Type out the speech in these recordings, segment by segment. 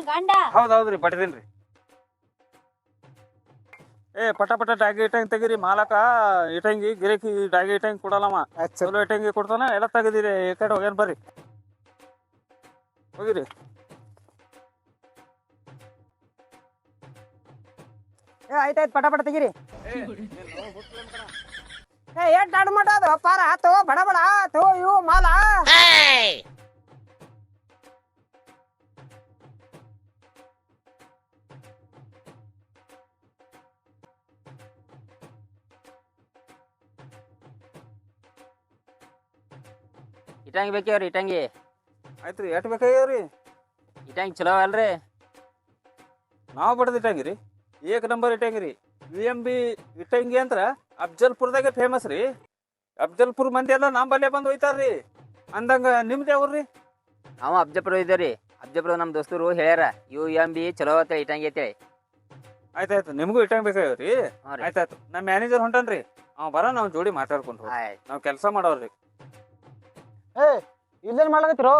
ನನ್ ಗಂಡ? ಹೌದ್ ಹೌದ್ರಿ ಏ ಪಟ ಪಟ ಡಾಗಿ ಇಟ್ಟಂಗ್ ತೆಗೀರಿ ಮಾಲಕ ಇಟ್ಟಂಗಿ ಗಿರಕಿ ಡಾಗಿ ಇಟ್ಟಂಗಿ ಕೊಡಲ್ಲಮ್ಮ ಚಲೋ ಇಟ್ಟಂಗಿ ಕೊಡ್ತಾನ ಎಲ್ಲ ತೆಗದಿರಿ ಈ ಕಡೆ ಹೋಗ್ಯಾನ ಬರ್ರಿ. ಹೋಗಿರಿ. ಏ ಆಯ್ತಾಯ್ತು ಪಟ ಪಟ ತೆಗೀರಿ. ಏ ಏಟ್ ದಾಡು ಮಟ ಅದು ಪಾರ ತೋ ಬಡ ಬಡ ತೋ ಇವು ಮಾಲ ಇಟಂಗಿ ಬೇಕೇವ್ರಿ ಇಟಂಗಿ ರೀ ಎಷ್ಟು ಬೇಕಾಗ್ಯಾವ್ರಿ? ಇಟಂಗಿ ಚಲೋ ಅಲ್ರಿ. ನಾವು ಬಡದ ಇಟ್ಟಂಗಿ ರೀ ಏಕ್ ನಂಬರ್ ಇಟ್ಟಂಗಿ ರೀ ವಿ ಎಂ ಬಿ ಇಟ್ಟಂಗಿ ಅಂದ್ರ ಅಫ್ಜಲ್ಪುರದಾಗ ಫೇಮಸ್ ರೀ. ಅಫ್ಜಲ್ಪುರ್ ಮಂದಿ ಎಲ್ಲ ನಮ್ಮ ಬಲ್ಲೆ ಬಂದು ರೀ ಅಂದಂಗ ನಿಮ್ದು ಯಾವ್ರಿ? ನಾವು ಅಬ್ಜಪುರ ಇದ್ದೇವ್ರಿ ಅಬ್ಜಪುರ ನಮ್ಮ ದೋಸ್ತರು ಹೇಳ್ಯಾರ ಯು ಎಂ ಬಿ ಚಲೋ ಅಂತೇಳಿ ಇಟಂಗಿ ಅಂತೇಳಿ ಆಯ್ತಾಯ್ತು ನಿಮಗೂ ಇಟ್ಟಂಗಿ ಬೇಕಾಗ್ಯಾವ್ರಿ? ರೀ. ಆಯ್ತಾಯ್ತು ನಮ್ಮ ಮ್ಯಾನೇಜರ್ ಹೊಂಟನ್ರಿ. ಅವ್ ಬರ ನಾವು ಜೋಡಿ ಮಾತಾಡ್ಕೊಂಡು ಆಯ್ತು. ನಾವು ಕೆಲಸ ಮಾಡೋರ್ರಿ. ಏ ಇಲ್ಲೇನ್ ಮಾಡ್ಲಕತ್ತಿರೋ?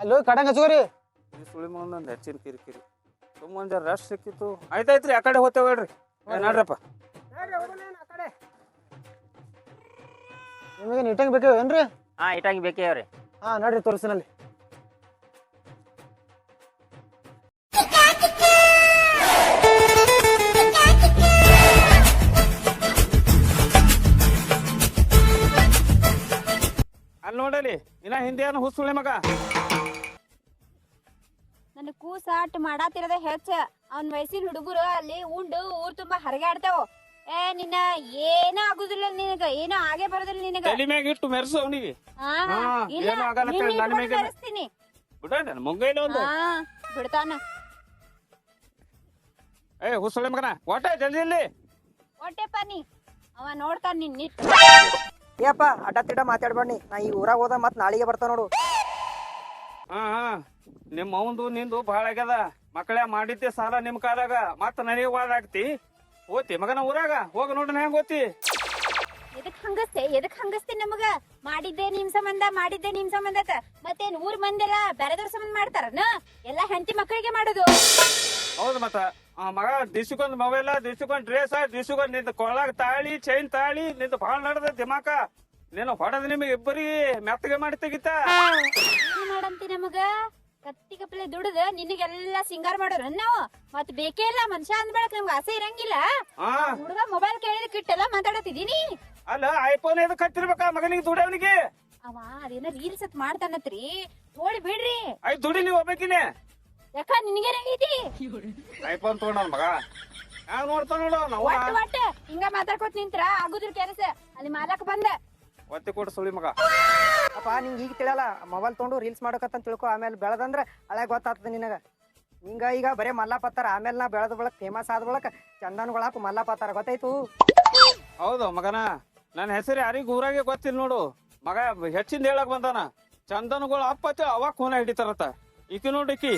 ಅಲ್ಲಿ ಹೋಗಿ ಕಡಂಗ್ ಹಚ್ಕೋರಿ. ಈ ಸುಳಿ ಮಗನೊಂದು ಹೆಚ್ಚಿನ ಕಿರಿಕಿರಿ. ಸುಮ್ಮನೆ ಜರ ರಶ್ ಸಿಕ್ಕಿತ್ತು. ಆಯ್ತಾಯ್ತ್ರಿ ಆ ಕಡೆ ಹೋಗ್ತೇವೆ ಹೇಳ್ರಿ. ಏ, ನಡ್ರಪ್ಪ. ನಿಮಗೆ ನೀಟಂಗ್ ಬೇಕು ಏನ್ರಿ ಹಾ ಇಟಂಗಿ ಬೇಕೇವ್ರಿ ಹಾ ನೋಡ್ರಿ ತೋರಿಸಿನಲ್ಲಿ ಹಿಂದೆ ಏನು ಹುಸುಳಿ ಮಗ? ನನ್ನ ಕೂಸ ಅಟ್ ಮಾಡಾತಿರೋದ ಹೆಚ್ಚ. ಅವ್ನ ವಯಸ್ಸಿನ ಹುಡುಗರು ಅಲ್ಲಿ ಉಂಡು ಊರ್ ತುಂಬಾ ಹರಗಾಡ್ತಾವ ಏ ನಿನ್ನ ಏನ ಆಗುದಿಲ್ಲ ನಿನಗ ಏನೋ ಆಗೇ ಬರೋದಿಲ್ಲ ನಿನಗ. ತಲೆ ಮ್ಯಾಗ ಇಟ್ಟು ಮೆರೆಸು ಅವನಿಗೆ. ಹಾ, ಹಾ, ಇಲ್ಲ ಏನೂ ಆಗಲ್ಲ ನಿನ್ನ ತಡಿ, ನನ್ ಇಟ್ಕೊಂಡು. ಬಿಡ ಮುಂಗೈಲಿ ಒಂದು. ಹಾ ಬಿಡ್ತಾನ. ಏ ಹುಸುಳಿ ಮಗನ ಒಟ್ಟ ಜಲ್ದಿ ಇಲ್ಲಿ. ಹೊಟ್ಟೆ ನೀ ಅವ ನೋಡ್ತಾನ ನಿನ್ನ ನಿಟ್. ಏಪ್ಪ ಅಡ್ಡ ತಿಡ್ಡ ಮಾತಾಡ್ಬೇಡಿ ನಾ. ಈ ಊರಾಗ ಹೋದ ಮತ್ ನಾಳೆಗೆ ಬರ್ತಾವ ನೋಡು. ಹಾ ಹಾ. ನಿಮ್ಮ ಅವಂದು ನಿಂದು ಭಾಳ ಆಗ್ಯದ. ಮಕ್ಕಳೇ ಮಾಡಿದ್ದೆ ಸಾಲ ನಿಮ್ ಕಾಲಾಗ ಮತ್ತ ನನಗೆ ವಾದ ಆಗ್ತಿ ಓತಿ ಮಗನ ಊರಾಗ? ಹೋಗ ನೋಡ್ರಿ ಹೆಂಗ್ ಓತಿ? ಎದಕ್ ಹಂಗಸ್ತೆ? ಎದಕ್ ಹಂಗಸ್ತೆ ನಮಗ? ಮಾಡಿದ್ದೆ ನಿಮ್ ಸಂಬಂಧ ಮಾಡಿದ್ದೆ ನಿಮ್ ಸಂಬಂಧ ಅಂತ. ಮತ್ತೇನ್ ಊರ್ ಮಂದೆಲ್ಲ ಬೇರೆದವ್ರ ಸಂಬಂಧ ಮಾಡ್ತಾರನ? ಎಲ್ಲಾ ಹೆಂಡತಿ ಮಕ್ಕಳಿಗೆ ಮಾಡೋದು. ಹೌದು ಮತ್ತ. ಆ ಮಗ ದಿಸಕೊಂದ್ ಮೊಬೈಲ್ ದಿಸಕೊಂದ್ ಡ್ರೆಸ್ ದಿಸಕೊಂದ್ನಿಂದ ಕೊಳಗ ತಾಳಿ ಚೈನ್ ತಾಳಿ ನಿಂದ ಭಾಳ ನಡ್ದ ದಿಮಾಕ. ನೀನು ಹೊಡೆದ್ ನಿಮಗೆ ಇಬ್ಬರಿ ಮೆತ್ತಗೆ ಮಾಡಿ ತೆಗಿತ. ಏನ್ ಮಾಡಂತಿ ನಮಗ. ಕತ್ತಿ ಕಪ್ಪಲೆ ದುಡ್ದು ನಿನಗೆಲ್ಲ ಸಿಂಗಾರ ಮಾಡೋರು ನಾವು. ಮತ್ ಬೇಕೇ ಇಲ್ಲ ಮನುಷ್ಯ ಅಂದ್ಬೇಡಕ್ ನಮ್ಗೆ ಆಸೆ ಇರಂಗಿಲ್ಲ. ಹಾ. ಹುಡುಗ ಮೊಬೈಲ್ ಕೇಳಿದ ಕಿಟ್ಟೆಲ್ಲ ಮಾತಾಡತಿದೀನಿ ಅಲ್ಲ ಐಫೋನ್ ಎದಕ್ ಹತ್ತಿರ್ಬೇಕ ಮಗನಿಗೆ ದುಡವನಿಗೆ ಅವ ಅದೇನ ರೀಲ್ಸ್ ಅತ್ ಮಾಡ್ತಾನತ್ರಿ. ನೋಡಿ ಬಿಡ್ರಿ. ಐ ದುಡಿ ನೀವು ಹೋಗ್ಬೇಕಿನೇ ಯಾಕ ನಿನಗೇನಾಗೈತಿ ಐಫೋನ್ ತಗೊಂಡ ಮಗ. ಹ್ಯಾಂಗ ನೋಡ್ತಾನ ನೋಡು ನಾವು ಒಟ್ಟ ಒಟ್ಟ. ಹಿಂಗ ಮಾತಾಡ್ಕೊತ ನಿಂತ್ರ ಆಗುದ್ರ ಕೆಲಸ. ಅಲ್ಲಿ ಮಾಲಕ್ ಬಂದ. ಒತ್ತಿ ಕೊಟ್ಟು ಸುಳಿ ಮಗ. ಅಪ್ಪ ನಿಂಗೆ ಈಗ ತಿಳಿಯಲ್ಲ ಮೊಬೈಲ್ ತೊಗೊಂಡು ರೀಲ್ಸ್ ಮಾಡಕತ್ತ ತಿಳ್ಕೊ ಆಮೇಲೆ ಬೆಳೆದಂದ್ರೆ ಹಳೆ ಗೊತ್ತಾಗ್ತದೆ ನಿನಗ. ಹಿಂಗ ಈಗ ಬರೇ ಮಲ್ಲಾಪತ್ತಾರ ಆಮೇಲೆ ನಾ ಬೆಳೆದ ಬಳಕ ಫೇಮಸ್ ಆದ ಬಳಕ ಚಂದನ್ಗಳಾಪ ಮಲ್ಲಾಪತ್ತಾರ ಗೊತ್ತಾಯ್ತು? ಹೌದು ಮಗನ. ನನ್ನ ಹೆಸರು ಯಾರಿಗ ಊರಾಗೆ ಗೊತ್ತಿಲ್ಲ ನೋಡು. ಮಗ ಹೆಚ್ಚಿಂದ ಹೇಳಕ್ ಬಂದಾನ. ಚಂದನ್ಗಳು ಅಪ್ಪ ಅವಾಗ ಖೂನ ಹಿಡಿತಾರತ್ತ. ಈಕಿ ನೋಡಿಕಿ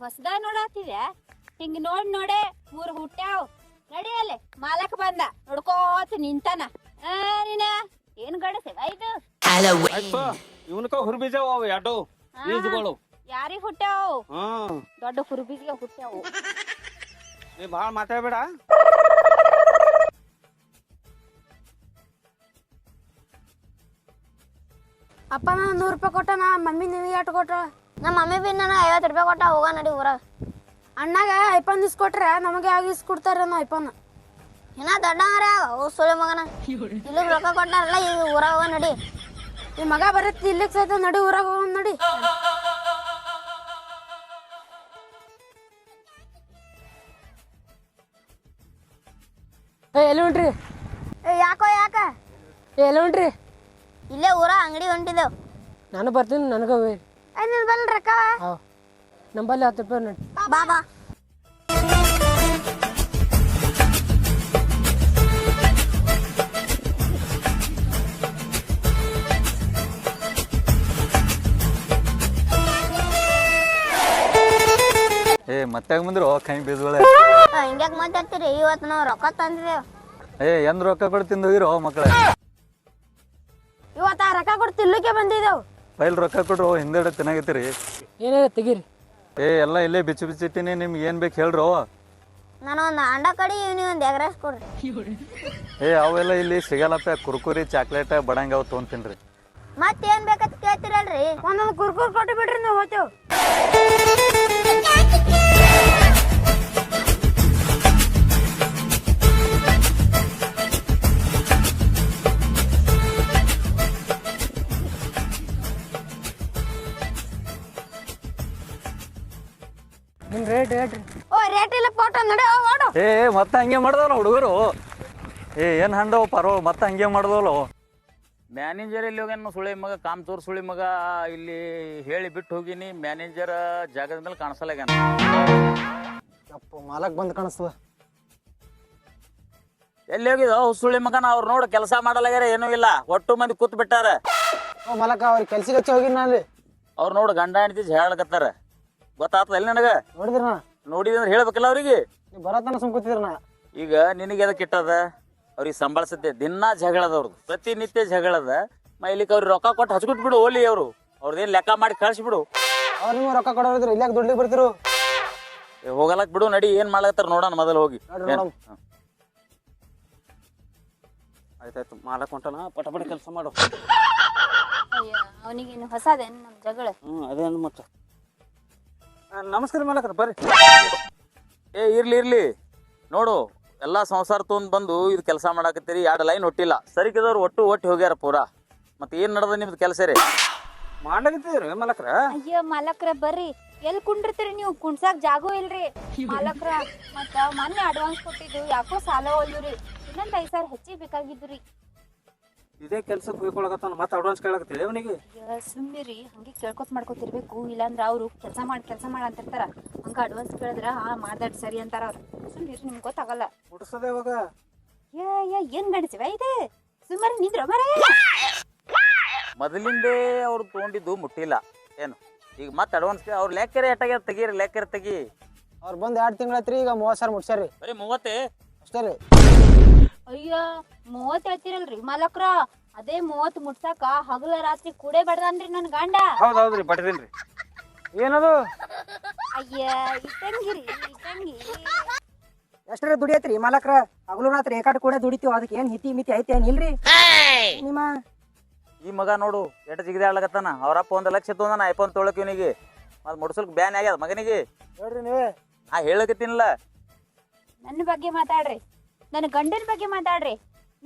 ಹೊಸದ ನೋಡಾತಿದೆ ಹಿಂಗ್ ನೋಡ್ ನೋಡೆ ಮೂರ್ ಹುಟ್ಟ್ಯಾವ್ ನಡಿಯಲ್ಲೇ ಮಾಲಕ್ ಬಂದ. ನೋಡ್ಕೋತ ನಿಂತಾನ. ಆ ನೀನ? ಏನ್ ಗಡಸೆ ಇದು? ಆಯ್ತು ಇವನಕ ಹುರ್ಬೀಜ ಅವು ಬೀಜಗಳು. ಯಾರಿಗ್ ಹುಟ್ಟ್ಯಾವ್ ದೊಡ್ಡ ಹುರುಬೀಜಿಗೆ ಹುಟ್ಟ್ಯಾವು ನೀ ಭಾಳ ಮಾತಾಡ್ಬೇಡ. ಅಪ್ಪ ನಾ ನೂರು ರೂಪಾಯಿ ಕೊಟ್ಟ ನಾ ಮಮ್ಮಿ ನಿಮಗೆ ಎಷ್ಟು ಕೊಟ್ಟ ನಮ್ಮ ಮಮ್ಮಿ ಬಿ ನಾನು ಐವತ್ತು ರೂಪಾಯಿ ಕೊಟ್ಟ ಹೋಗ ನಡಿ ಊರಾಗ. ಅಣ್ಣಾಗ ಐಪನ್ ಇಸ್ಕೊಟ್ರೆ ನಮಗೆ ಯಾವ ಇಸ್ಕೊಡ್ತಾರ ನಾ ಐಪನ್. ಇನ್ನ ದೊಡ್ಡವರ ಓ ಸುಳಿ ಮಗನ. ಇಲ್ಲಿ ರೊಕ್ಕ ಕೊಟ್ಟಾರಲ್ಲ ಈಗ ಊರಾಗ ಹೋಗ ನಡಿ. ಈ ಮಗ ಬರುತ್ತೆ ಇಲ್ಲಿಗೆ ಸಹಿತ ನಡಿ ಊರಾಗ ಹೋಗ ನಡಿ. ಏ ಎಲ್ಲಿ ಹೊಂಟ್ರಿ ಏ ಯಾಕೋ ಯಾಕ? ಎಲ್ಲಿ ಹೊಂಟ್ರಿ ಇಲ್ಲೇ ಊರ ಅಂಗಡಿ ಹೊಂಟಿದ್ದೆವು ನಾನು ಬರ್ತೀನಿ ನನಗೆ ನಿನ್ ಬಲ್ ರೊಕ್ಕ ನಂಬಲ್ಲಿ ಹತ್ತು ರೂಪಾಯಿ ನೋಡಿ. ಬಾಬಾ ಬಾ. ಏ ಮತ್ತೆ ಬಂದ್ರು? ಕೈ ಬೀಜಗಳೇ ಹಿಂಗ್ಯಾಕ್ ಮಾತಾಡ್ತೀರಿ? ಇವತ್ತು ನಾವು ರೊಕ್ಕ ತಂದಿದ್ದೇವು ಏ ಎಂದ್ ರೊಕ್ಕ ಕೊಡ್ತಿಂದ ತಿಂದು ಹೋಗಿರೋ ಮಕ್ಕಳ ಇವತ್ತ ಆ ರೊಕ್ಕ ಕೊಡ್ತಿಲ್ಲಕ್ಕೆ ತಿನ್ಲಿಕ್ಕೆ ಬಂದಿದ್ದೆವು. ಫೈಲ್ ರೊಕ್ಕ ಕೊಡ್ರು ಹಿಂದೆಡೆ ತಿನ್ನಾಗೈತಿರಿ ಏನೇ ತೆಗೀರಿ? ಏ ಎಲ್ಲ ಇಲ್ಲೇ ಬಿಚ್ಚಿ ಬಿಚ್ಚಿಟ್ಟಿನಿ ನಿಮ್ಗೆ ಏನು ಬೇಕು ಹೇಳ್ರು. ನಾನು ಒಂದು ಅಂಡ ಕಡಿ ನೀವು ಒಂದು ಎಗ್ ರೈಸ್ ಕೊಡ್ರಿ. ಏ ಅವೆಲ್ಲ ಇಲ್ಲಿ ಸಿಗಲ್ಲಪ್ಪ ಕುರ್ಕುರಿ ಚಾಕ್ಲೇಟ್ ಬಡಂಗ ಅವು ತೊಗೊಂತೀನಿ ರೀ ಮತ್ತೇನ್ ಬೇಕಂತ ಕೇಳ್ತೀರಲ್ರಿ? ಒಂದೊಂದು ಕುರ್ಕುರ್ ಕೊಟ್ಟು ಬಿಡ್ರಿ ನಾವು ಹೋಗ್ತೇವೆ. ಮತ್ತೆ ಹಂಗೆ ಮಾಡ್ದವಲ್ಲ ಹುಡುಗರು? ಏ ಏನು ಹಂಡವ ಪರೋ ಮತ್ತೆ ಹಂಗೆ ಮಾಡ್ದವಲ್ಲ ಮ್ಯಾನೇಜರ್ ಇಲ್ಲಿ ಹೋಗ್ಯಾನ ಸುಳಿ ಮಗ ಕಾಮ್ತೂರ್ ಸುಳಿ ಮಗ ಇಲ್ಲಿ ಹೇಳಿ ಬಿಟ್ಟು ಹೋಗಿನಿ ಮ್ಯಾನೇಜರ್ ಜಾಗದ ಮೇಲೆ ಕಾಣಿಸಲ್ಲಾಗ್ಯಾನ. ಅಪ್ಪ ಮಾಲಕ್ ಬಂದು ಕಾಣಿಸ್ತದ ಎಲ್ಲಿ ಹೋಗಿದ ಸುಳಿ ಮಗನ ಅವ್ರು ನೋಡು ಕೆಲಸ ಮಾಡಲಾಗ್ಯಾರ ಏನೂ ಇಲ್ಲ. ಒಟ್ಟು ಮಂದಿ ಕೂತ್ ಬಿಟ್ಟಾರ. ಓ ಮಾಲಕ ಅವ್ರ ಕೆಲ್ಸಕ್ಕೆ ಹಚ್ಚಿ ಹೋಗಿನ ಅಲ್ಲಿ. ಅವ್ರು ನೋಡು ಗಂಡ ಹೆಂಡತಿ ಹೇಳಕತ್ತಾರ. ಗೊತ್ತಾಗ್ತದ ಎಲ್ಲಿ ನನಗ? ನೋಡಿದ್ರೆ ಹೇಳ್ಬೇಕಲ್ಲ ಅವ್ರಿಗೆ. ನೀವು ಬರತನ ಸುಮ್ಕೋತಿದ್ರ ನಾ ಈಗ ನಿನಗೆ ಅದಕ್ಕೆ ಇಟ್ಟದ? ಅವ್ರಿಗೆ ಸಂಬಳಸತ್ತೆ ದಿನಾ ಜಗಳದ ಅವ್ರದ್ದು ಪ್ರತಿನಿತ್ಯ ಜಗಳದ ಮೈಲಿಕ್ ಅವ್ರಿಗೆ ರೊಕ್ಕ ಕೊಟ್ಟು ಹಚ್ಕೊಟ್ ಬಿಡು ಓಲಿ ಅವರು. ಅವ್ರದ್ದೇನು ಲೆಕ್ಕ ಮಾಡಿ ಕಳಿಸ್ಬಿಡು ಅವ್ರ ನಿಮ್ಗೆ ರೊಕ್ಕ ಕೊಡೋರಿದ್ರು ಇಲ್ಲಾಕ್ ದುಡ್ಲಿಗೆ ಬರ್ತಿರು? ಏ, ಹೋಗಲಕ್ ಬಿಡು ನಡಿ ಏನ್ ಮಾಡ್ಲತ್ತಾರ ನೋಡೋಣ ಮೊದಲು ಹೋಗಿ. ನೋಡ್ರಿ ಏನ್? ನೋಡಮ್. ಹ. ಆಯ್ತಾಯ್ತು ಮಾಲಕ್ ಹೊಂಟನ ಪಟ ಪಟ ಕೆಲಸ ಮಾಡು. ಅಯ್ಯ ಅವನಿಗೇನು ಹೊಸದೇನು ನಮ್ಮ ಜಗಳ? ಹ್ಞೂ ಅದೇನು ಮತ್ತೆ? ಆ, ನಮಸ್ಕಾರ ಮಾಡಕ್ರ ಬರ್ರಿ. ಏ ಇರ್ಲಿ ಇರ್ಲಿ. ನೋಡು ಎಲ್ಲ ಸಂಸಾರ ತೊಂದ್ ಬಂದು ಇದು ಕೆಲಸ ಮಾಡಾಕತ್ತೀರಿ ಎರಡು ಲೈನ್ ಒಟ್ಟಿಲ್ಲ ಸರಿಕದವ್ರು ಒಟ್ಟು ಒಟ್ಟು ಹೋಗ್ಯಾರ ಪೂರಾ. ಮತ್ತೆ ಏನ್ ನಡದ ನಿಮ್ದು ಕೆಲಸ ರೀ? ಮಾಡ್ಲಾಗಿದ್ದೀರಿ ಮಲಕ್ರ? ಅಯ್ಯ ಮಾಲಕ್ರ ಬರ್ರಿ. ಎಲ್ಲಿ ಕುಂಡಿರ್ತೀರಿ ನೀವು? ಕುಣ್ಸಾಕ್ ಜಾಗೋ ಇಲ್ರಿ. ಮಾಲಕ್ರ ಮತ್ತ ಮೊನ್ನೆ ಅಡ್ವಾನ್ಸ್ ಕೊಟ್ಟಿದ್ದು ಯಾಕೋ ಸಾಲ ರೀ ಇನ್ನೊಂದ್ ಐದ್ ಸಾವಿರ ಹೆಚ್ಚಿಗೆ ಬೇಕಾಗಿದ್ದು ರೀ ಇದೇ ಕೆಲ್ಸಕ್ಕೆ ಹೋಗ್ಕೊಳಕತ್ತಾನ ಮತ್ತೆ ಅಡ್ವಾನ್ಸ್ ಕೇಳಕ್ಕೆ ಅವನಿಗೆ? ಸುಮ್ಮಿರಿ ಹಂಗೆ ಕೇಳ್ಕೊತ ಮಾಡ್ಕೊತಿರ್ಬೇಕು. ಇಲ್ಲಾಂದ್ರೆ ಅವರು ಕೆಲಸ ಮಾಡಿ ಕೆಲಸ ಮಾಡಿ ಅಂತಿರ್ತಾರ. ಹಂಗ ಅಡ್ವಾನ್ಸ್ ಕೇಳಿದ್ರ ಆ ಮಾಡ್ದಾಡ್ ಸರಿ ಅಂತಾರ ಅವ್ರು. ಸುಮ್ಮಿರಿ ನಿಮ್ಗೆ ಗೊತ್ತಾಗಲ್ಲ. ಮುಟ್ಸದೆ ಇವಾಗ ಏ ಏ ಏನ್ ಗಣಿಸಿವ ಇದೆ ಸುಮ್ಮನೆ ನಿಂದ್ರ ಬರ ಮೊದಲಿಂದೇ ಅವ್ರು ತೊಗೊಂಡಿದ್ದು ಮುಟ್ಟಿಲ್ಲ. ಏನು? ಈಗ ಮತ್ತೆ ಅಡ್ವಾನ್ಸ್ ಅವ್ರು ಲೆಕ್ಕರೆ ಎಟ್ಟಾಗ್ಯಾರ? ತೆಗೀರಿ ಲೆಕ್ಕರೆ ತೆಗಿ. ಅವ್ರು ಬಂದು ಎರಡು ತಿಂಗಳತ್ರಿ ಈಗ ಮೂವತ್ತು ಸಾವಿರ ಮುಟ್ಸ್ಯಾರಿ. ಬರೀ ಮೂವತ್ತೇ? ಅಷ್ಟೇ ರೀ. ಅಯ್ಯ ಮೂವತ್ ಹೇಳ್ತಿರಲ್ರಿ ಮಾಲಕ್ರ. ಅದೇ ಮೂವತ್ ಮುಟ್ಸಾಕ ಹಗಲ ರಾತ್ರಿ ಕೂಡೇ ಬಡದನ್ರಿ ನನ್ ಗಂಡ. ಹೌದೌದ್ರಿ ಬಡ್ದಿನ್ರಿ. ಏನದು? ಅಯ್ಯ ಇಟ್ಟಂಗಿರಿ ಇಟ್ಟಂಗಿ ಎಷ್ಟರ ದುಡಿಯತ್ರಿ ಮಾಲಕ್ರ? ಹಗಲು ರಾತ್ರಿ ಏಕಾಟ ಕೂಡ ದುಡಿತೀವಿ ಅದಕ್ಕೆ ಏನ್ ಹಿತಿ ಮಿತಿ ಐತೆ ಏನ್ ಇಲ್ರಿ? ನಿಮ್ಮ ಈ ಮಗ ನೋಡು ಎಟ್ ಜಿಗದೆ ಆಡ್ಲಕತ್ತಾನ. ಅವರಪ್ಪ ಒಂದ್ ಲಕ್ಷ ತೊಂದನ ಐಫೋನ್ ತೊಳಕ್ ಇವನಿಗೆ. ಮತ್ ಮುಡ್ಸಲ್ಕ್ ಬ್ಯಾನ್ ಆಗ್ಯದ ಮಗನಿಗೆ. ಹೇಳ್ರಿ ನೀವೇ. ನಾ ಹೇಳಕತ್ತೀನಿಲ್ಲ. ನನ್ನ ಬಗ್ಗೆ ಮಾತಾಡ್ರಿ. ನನ್ನ ಗಂಡನ ಬಗ್ಗೆ ಮಾತಾಡ್ರಿ.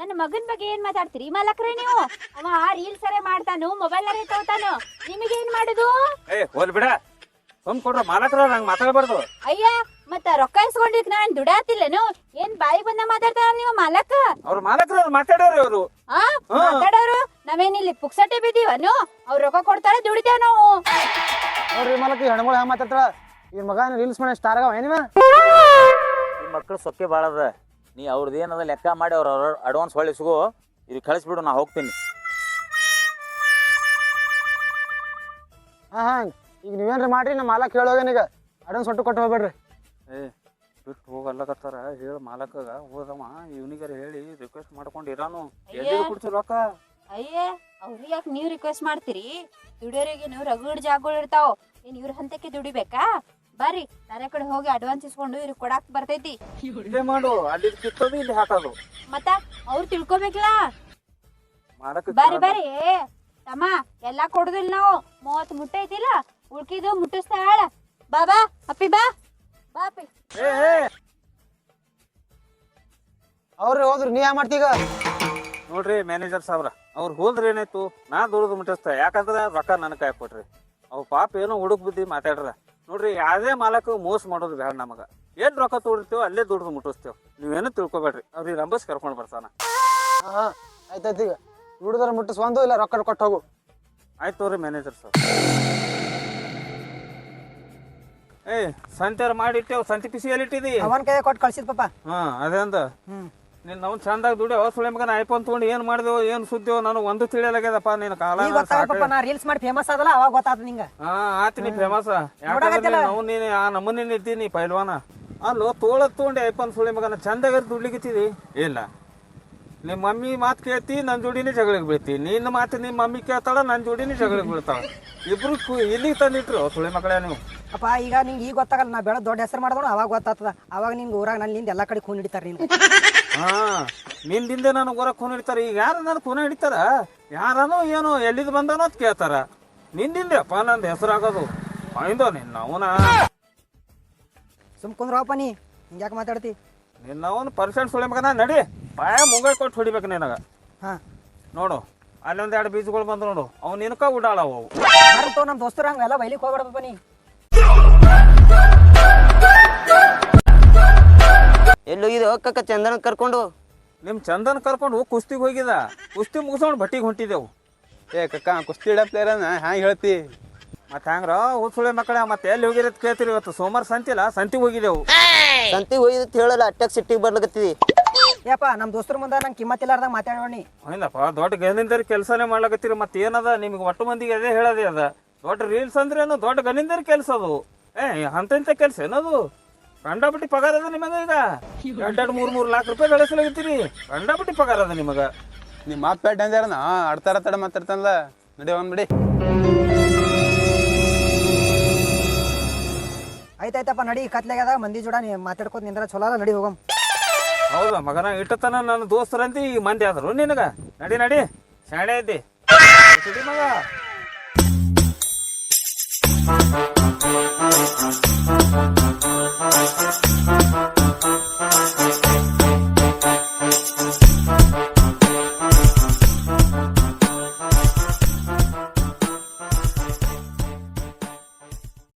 ನನ್ನ ಮಗನ ಬಗ್ಗೆ ಏನ್ ಮಾತಾಡ್ತೀರಿ? ಮಾಲಕ್ರೆ ನೀವು. ಅವ ರೀಲ್ಸ್ ಸರೆ ಮಾಡ್ತಾನು ಮೊಬೈಲ್ ಅರೇ ತಗೋತಾನು. ನಿಮಗೆ ಏನ್ ಮಾಡುದು? ಏ ಹೋಲ್ ಬಿಡ. ಸುಮ್ ಕೊಡ್ರ ಮಾಲಕ್ರ ನಂಗೆ ಮಾತಾಡಬಾರ್ದು. ಅಯ್ಯ ಮತ್ತ ರೊಕ್ಕ ಇಸ್ಕೊಂಡಿದ್ ನಾನ್ ದುಡಾತಿಲ್ಲೇನು? ಏನ್ ಬಾಯಿ ಬಂದ ಮಾತಾಡ್ತಾರ ನೀವು ಮಾಲಕ? ಅವ್ರ ಮಾಲಕ್ರ ಮಾತಾಡೋರು ಅವರು ಆ ಮಾತಾಡೋರು? ನಾವೇನಿಲ್ಲಿ ಪುಕ್ಸಟ್ಟೆ ಬಿದ್ದೀವನು? ಅವ್ರ ರೊಕ್ಕ ಕೊಡ್ತಾಳೆ ದುಡಿತೇವ್ ನಾವು. ನೋಡ್ರಿ ಮಾಲಕ್ ಈ ಹೆಣ್ಮಗಳು ಹೆಂಗ್ ಮಾತಾಡ್ತಾಳ? ಈ ಮಗ ರೀಲ್ಸ್ ಮಾಡಿ ಸ್ಟಾರ್ ಆಗವ ಏನಿವ? ಈ ಮಕ್ಕಳು ಸೊಕ್ಕೆ ಭಾಳ ಅದ ನೀ ಅವ್ರದ್ದು ಏನದ ಲೆಕ್ಕ ಮಾಡಿ ಅವ್ರ ಅಡ್ವಾನ್ಸ್ ಹೊಳ್ಳಿ ಸಿಗೋ. ಇದು ಕಳಿಸ್ಬಿಡು ನಾ ಹೋಗ್ತೀನಿ. ಹಾಂ ಹಾಂ. ಈಗ ನೀವೇನ್ರಿ ಮಾಡ್ರಿ ನಮ್ಮ ಮಾಲಕ್ ಈಗ. ಅಡ್ವಾನ್ಸ್ ಒಟ್ಟು ಕೊಟ್ಟು ಹೋಗ್ಬೇಡ್ರಿ. ಏ ಬಿಟ್ಟು ಹೋಗಲ್ಲಕತ್ತಾರ ಹೇಳಿ ಮಾಲಕಗ. ಹೋದಮ್ಮ ಇವನಿಗಾರ ಹೇಳಿ ರಿಕ್ವೆಸ್ಟ್ ಮಾಡ್ಕೊಂಡು ಇರಾನು. ಎಲ್ಲಿ ರೊಕ್ಕ? ಅಯ್ಯ ಅವ್ರಿಗೆ ಯಾಕೆ ನೀವು ರಿಕ್ವೆಸ್ಟ್ ಮಾಡ್ತೀರಿ? ದುಡಿಯೋರಿಗೆ ನೀವು ರಗಡ್ ಜಾಗಗಳು ಇರ್ತಾವ. ಏನು ಇವ್ರ ಹಂತಕ್ಕೆ ದುಡಿಬೇಕಾ? ಬರ್ರಿ ನನ್ನ ಕಡೆ ಹೋಗಿ ಅಡ್ವಾನ್ಸ್ ಇಸ್ಕೊಂಡು ಇವ್ರಿಗೆ ಕೊಡಾಕ್ ಬರ್ತೈತಿ. ಇಲ್ಲೇ ಮಾಡು ಅಲ್ಲಿ ಕಿತ್ತೋದು ಇಲ್ಲಿ ಹಾಕೋದು. ಮತ್ತ ಅವ್ರು ತಿಳ್ಕೊಬೇಕಲ್ಲ? ಮಾಡಕ್ ಬರ್ರಿ ಬರ್ರಿ. ತಮ್ಮ ಎಲ್ಲಾ ಕೊಡುದಿಲ್ಲ ನಾವು. ಮೂವತ್ ಮುಟ್ಟೈತಿಲ್ಲ ಉಳ್ಕಿದು ಮುಟ್ಟಿಸ್ತಾಳ ಬಾ ಬಾ ಅಪ್ಪಿ ಬಾ. ಬಾಪಿ ಅಪ್ಪಿ. ಏ ಏ, ಅವ್ರಿ ಹೋದ್ರಿ ನೀ ಯಾ ಮಾಡ್ತೀಗ ನೋಡ್ರಿ ಮ್ಯಾನೇಜರ್ ಸಾಬ್ರ ಅವ್ರ ಹೋದ್ರೆ ಏನಾಯ್ತು? ನಾ ದುಡ್ದು ಮುಟ್ಟಿಸ್ತೆ ಯಾಕಂದ್ರೆ ರೊಕ್ಕ ನನ್ನ ಕೈ ಕೊಟ್ರಿ. ಅವ್ ಪಾಪ ಏನೋ ಹುಡುಕ್ ಬುದ್ಧಿ ಮಾತಾಡ್ರ. ನೋಡ್ರಿ ಯಾವುದೇ ಮಾಲಕ ಮೋಸ ಮಾಡೋದು ಬೇಡ ನಮಗ. ಏನ್ ರೊಕ್ಕ ತೊಡಿರ್ತೀವೋ ಅಲ್ಲೇ ದುಡ್ದು ಮುಟ್ಟಿಸ್ತೇವೆ. ನೀವೇನು ತಿಳ್ಕೊಬೇಡ್ರಿ. ಅವ್ರಿಗೆ ನಂಬಸ್ ಕರ್ಕೊಂಡು ಬರ್ತಾನ. ಹಾ ಆಯ್ತಾಯ್ತು ಈಗ. ದುಡಿದ್ರ ಮುಟ್ಟಿಸ್ಕೊಂಡು ಇಲ್ಲ ರೊಕ್ಕ ಕೊಟ್ಟು ಹೋಗು. ಆಯ್ತು ತೋರಿ ಮ್ಯಾನೇಜರ್ ಸರ್. ಏ ಸಂತೆ ಮಾಡಿಟ್ಟೇವ್ ಸಂತೆ ಪಿಸಿ ಇಟ್ಟಿದಿ? ಅವನ ಕೈ ಕೊಟ್ಟು ಕಳ್ಸಿದ್ ಪಾಪ. ಹಾ ಅದೇ ಅಂದ. ನೀನ್ ನಾವು ಚಂದಾಗ ದುಡಿ ಅವ ಸುಳೆ ಮಗನ ಐಫೋನ್ ತಗೊಂಡು ಏನ್ ಮಾಡಿದೆವು ಏನ್ ಸುದ್ದಿವೋ ನಾನು ಒಂದು ತಿಳಿಯಲಾಗ್ಯದಪ್ಪ ನೀನು ಕಾಲ ಈಗ ನಾ ರೀಲ್ಸ್ ಮಾಡಿ ಫೇಮಸ್ ಆದಲ್ಲ ಅವಾಗ ಗೊತ್ತಾದ ನಿಂಗ. ಹಾ ಆತ ನೀ ಫೇಮಸ್ ಯಾಕಂದ್ರೆ? ನಾವು ನೀನು ಆ ನಮ್ಮನೆ ಇದ್ದೀನಿ ಪೈಲ್ವಾನ. ಅಲ್ಲೋ ತೋಳ ತಗೊಂಡು ಐಫೋನ್ ಸುಳೆ ಮಗನ ಚಂದಾಗ ದುಡ್ಲಿಕ್ಕಿತ್ತಿದಿ ಇಲ್ಲ. ನಿಮ್ಮ ಮಮ್ಮಿ ಮಾತು ಕೇಳ್ತಿ ನನ್ನ ಜೋಡಿನೇ ಜಗಳಿಗೆ ಬೀಳ್ತಿ. ನಿನ್ನ ಮಾತು ನಿಮ್ಮ ಮಮ್ಮಿ ಕೇಳ್ತಾಳ ನನ್ನ ಜೋಡಿನೇ ಜಗಳಿಗೆ ಬೀಳ್ತಾಳ. ಇಬ್ರು ಇಲ್ಲಿಗೆ ತಂದಿಟ್ರು ಸುಳಿ ಮಕ್ಕಳೇ ನೀವು. ಅಪ್ಪ ಈಗ ನಿಂಗೆ ಈಗ ಗೊತ್ತಾಗಲ್ಲ ನಾ ಬೆಳ ದೊಡ್ಡ ಹೆಸರು ಮಾಡಿದ್ರು ಅವಾಗ ಗೊತ್ತಾಗ್ತದ. ಅವಾಗ ನಿಂಗೆ ಊರಾಗ ನನ್ನಿಂದ ಎಲ್ಲ ಕಡೆ ಖೂನ್ ಹಿಡಿತಾರೆ ನೀನು ಹಾ ನಿಂದಿಂದೆ ನನಗೆ ಹೊರ ಖೂನ್ ಹಿಡಿತಾರ. ಈಗ ಯಾರು ನನ್ನ ಖೂನ ಹಿಡಿತಾರ? ಯಾರನೋ ಏನೋ ಎಲ್ಲಿದ್ ಬಂದನೋ ಅಂತ ಕೇಳ್ತಾರ. ನಿಂದಿಂದೆ ಅಪ್ಪ ನಂದು ಹೆಸರಾಗೋದು? ಅಯಿಂದೋ ನಿನ್ನ ಅವನ. ಸುಮ್ ಕುಂದ್ರಪ್ಪ ನೀ ಹಿಂಗ್ಯಾಕೆ ಮಾತಾಡ್ತಿ? ನಿನ್ನ ಅವನು ಪರ್ಸೆಂಟ್ ಸುಳಿಬೇಕನ ನಡಿ. ಬಾಯ ಮುಂಗೈ ಕೊಟ್ಟು ಹೊಡಿಬೇಕು ನಿನಗ. ಹಾಂ. ನೋಡು ಅಲ್ಲೊಂದ್ ಎರಡು ಬೀಜಗಳು ಬಂದು ನೋಡು. ಅವ್ನು ನಿನಕ ಉಡಾಳವು ಅವು. ನಮ್ಮ ದೋಸ್ತರ ಹಂಗೆಲ್ಲ ಬೈಲಿಕ್ಕೆ ಹೋಗ್ಬೇಡಪ್ಪ ನೀ. ಎಲ್ಲೋಗಿದ್ದು ಹೋಗಕ್ಕ ಚಂದನ ಕರ್ಕೊಂಡು ನಿಮ್ ಚಂದನ್ ಕರ್ಕೊಂಡು ಕುಸ್ತಿಗೆ ಹೋಗಿದ. ಕುಸ್ತಿ ಮುಗಿಸ್ಕೊಂಡು ಬಟ್ಟಿಗೆ ಹೊಂಟಿದೆವು. ಏ ಕಕ್ಕ ಕುಸ್ತಿ ಇಡ ಪ್ಲೇಯರ್ನ ಹ್ಯಾಂಗ ಹೇಳ್ತಿ? ಮತ್ತೆ ಹಂಗ್ರ ಉಸುಳೆ ಮಕ್ಕಳ ಮತ್ತೆ ಎಲ್ಲಿ ಹೋಗಿರೋದ್ ಕೇಳ್ತೀರಿ ಇವತ್ತು? ಸೋಮವಾರ ಸಂತಿಲ್ಲ ಸಂತಿಗೆ ಹೋಗಿದೆವು. ಸಂತಿಗೆ ಹೋಗಿದ್ದು ಹೇಳಲ್ಲ ಅಟ್ಯಾಕ್ ಸಿಟ್ಟಿಗೆ ಬರ್ಲಕತ್ತೀವಿ ಯಪ್ಪ ನಮ್ಮ ದೋಸ್ತರ ಮುಂದೆ ನಂಗೆ ಕಿಮ್ಮತ್ತಿಲ್ಲಾರ್ದಾಗ ಮಾತಾಡೋಣಿ ಏನಪ್ಪ ದೊಡ್ಡ ಗನಿಂದರಿ ಕೆಲಸನೇ ಮಾಡ್ಲಕತ್ತೀರಿ ಮತ್ತೆ ಏನದ? ನಿಮ್ಗೆ ಒಟ್ಟು ಮಂದಿಗೆ ಅದೇ ಹೇಳೋದೇ ಅದ. ದೊಡ್ಡ ರೀಲ್ಸ್ ಅಂದ್ರೆ ಏನು ದೊಡ್ಡ ಗನಿಂದರಿ ಕೆಲಸ ಅದು. ಏ ಅಂತ ಕೆಲಸ ಏನದು? ಕಂಡಾಪಟ್ಟಿ ಪಗಾರ ಅದ ನಿಮಗ ಈಗ? ಎರಡೆರಡು ಮೂರು ಮೂರು ಲಾಖ ರೂಪಾಯಿ ಗಳಿಸಲಾಗಿತ್ತೀರಿ ಕಂಡಾಪಟ್ಟಿ ಪಗಾರ ಅದ ನಿಮಗ? ನಿಮ್ಮ ಮಾತು ಪೇಟ್ ಡೇಂಜರ್ನ ಆಡ್ತಾರ ತಡ ಮಾತಾಡ್ತಾನಲ್ಲ. ನಡಿ ಒಂದ್ ಬಿಡಿ. ಆಯ್ತಾಯ್ತಪ್ಪ ನಡಿ ಕತ್ಲಾಗ್ಯದ ಮಂದಿ ಜೋಡ ನೀ ಮಾತಾಡ್ಕೋತ ನಿಂದ್ರ ಚಲೋ ಅಲ್ಲ ನಡಿ ಹೋಗಮ್. ಹೌದಾ ಮಗನ ಇಟ್ಟತನ ನನ್ನ ದೋಸ್ತರಂತಿ ಈ ಮಂದಿ ಆದ್ರು ನಿನಗ? ನಡಿ ನಡಿ. ಶಾಣೆ ಇದ್ದಿ. ಸಿಡಿ ಮಗ